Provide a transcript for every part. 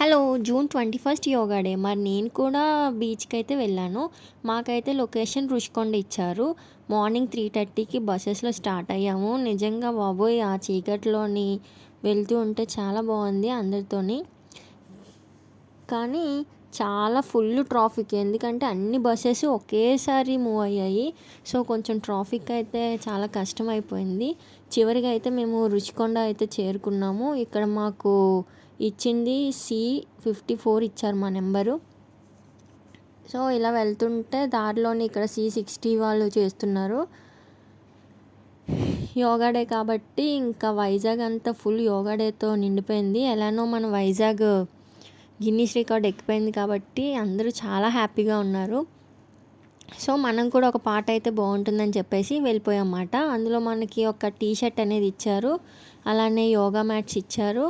Hello June twenty first yoga day. మరి నేను కూడా బీచ్కి అయితే వెళ్ళాను. మాకైతే లొకేషన్ రుషికొండ ఇచ్చారు. మార్నింగ్ త్రీ థర్టీకి బస్సెస్లో స్టార్ట్ అయ్యాము. నిజంగా బాబోయ్ ఆ చీకట్లోని వెళ్తూ ఉంటే చాలా బాగుంది అందరితోని. కానీ చాలా ఫుల్ ట్రాఫిక్. ఎందుకంటే అన్ని బస్సెస్ ఒకేసారి మూవ్ అయ్యాయి. సో కొంచెం ట్రాఫిక్ అయితే చాలా కష్టం అయిపోయింది చివరిగా అయితే మేము రుచికొండ అయితే చేరుకున్నాము. ఇక్కడ మాకు ఇచ్చింది సి ఫిఫ్టీ ఫోర్ ఇచ్చారు మా నెంబరు. సో ఇలా వెళ్తుంటే దారిలోని ఇక్కడ సి సిక్స్టీ వాళ్ళు చేస్తున్నారు. యోగా డే కాబట్టి ఇంకా వైజాగ్ అంతా ఫుల్ యోగా డేతో నిండిపోయింది. ఎలానో మన వైజాగ్ గిన్నీస్ రికార్డ్ ఎక్కిపోయింది కాబట్టి అందరూ చాలా హ్యాపీగా ఉన్నారు. సో మనం కూడా ఒక పాట అయితే బాగుంటుందని చెప్పేసి వెళ్ళిపోయామన్నమాట అందులో మనకి ఒక టీ షర్ట్ అనేది ఇచ్చారు. అలానే యోగా మ్యాట్స్ ఇచ్చారు.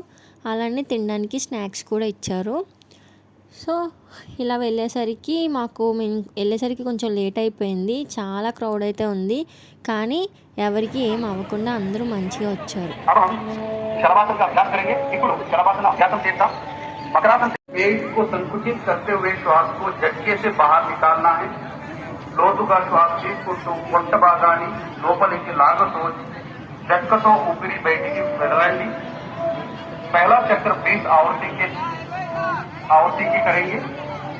అలానే తినడానికి స్నాక్స్ కూడా ఇచ్చారు సో ఇలా వెళ్ళేసరికి మాకు మేము వెళ్ళేసరికి కొంచెం లేట్ అయిపోయింది చాలా క్రౌడ్ అయితే ఉంది కానీ ఎవరికి ఏం అవ్వకుండా అందరూ మంచిగా వచ్చారు अब हम शलभासन का अभ्यास करेंगे ఇప్పుడు शलभासन अभ्यासम చేద్దాం मकरासन पेट को संकुचित करते हुए श्वास को झटके से बाहर निकालना है లోతుగా శ్వాస తీసుకుంటూ పొట్ట భాగాన్ని లోపలికి లాగుతూ చెక్కతో ఊపిరి బయటికి వెళ్ళండి पहला चक्र बीस आवृत्ति के आवृत्ति की करेंगे।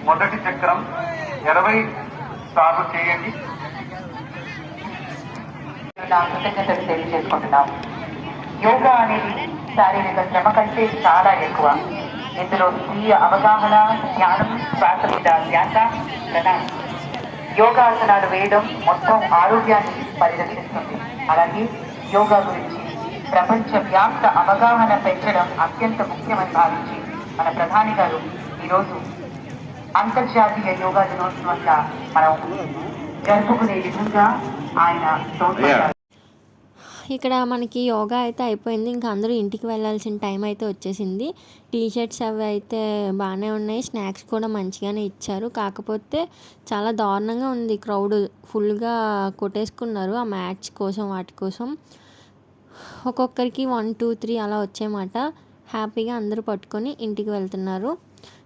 మొదటి చక్రం ఇరవై సార్లు చేయండి కృతజ్ఞతలు తెలియజేసుకుంటున్నాం యోగా అనేది శారీరక శ్రమ కంటే చాలా ఎక్కువ ఇందులో స్వీయ అవగాహన జ్ఞానం శ్వాస మీద ధ్యాస యోగాసనాలు వేయడం మొత్తం ఆరోగ్యాన్ని పరిరక్షిస్తుంది అలాగే యోగా గురించి ప్రపంచ వ్యాప్త అవగాహన పెంచడం అత్యంత ముఖ్యమని భావించి మన ప్రధాని గారు ఈరోజు అంతర్జాతీయ యోగా దినోత్సవంగా మనం జరుపుకునే విధంగా ఆయన ఇక్కడ మనకి యోగా అయితే అయిపోయింది. ఇంకా అందరూ ఇంటికి వెళ్ళాల్సిన టైం అయితే వచ్చేసింది. టీ షర్ట్స్ అవి అయితే బాగానే ఉన్నాయి. స్నాక్స్ కూడా మంచిగానే ఇచ్చారు. కాకపోతే చాలా దారుణంగా ఉంది. క్రౌడ్ ఫుల్గా కొట్టేసుకున్నారు ఆ మ్యాచ్ కోసం వాటి కోసం. ఒక్కొక్కరికి వన్ టూ త్రీ అలా వచ్చేమాట. హ్యాపీగా అందరూ పట్టుకొని ఇంటికి వెళ్తున్నారు.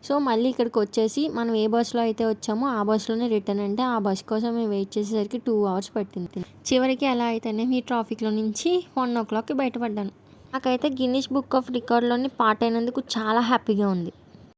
సో మళ్ళీ ఇక్కడికి వచ్చేసి మనం ఏ బస్సులో అయితే వచ్చామో ఆ బస్సులోనే రిటర్న్. అంటే ఆ బస్ కోసం మేము వెయిట్ చేసేసరికి టూ అవర్స్ పట్టింది. చివరికి ఎలా అయితేనే ఈ ట్రాఫిక్లో నుంచి వన్ ఓ క్లాక్కి బయటపడ్డాను. నాకైతే గిన్నీస్ బుక్ ఆఫ్ రికార్డ్లోని పార్ట్ అయినందుకు చాలా హ్యాపీగా ఉంది.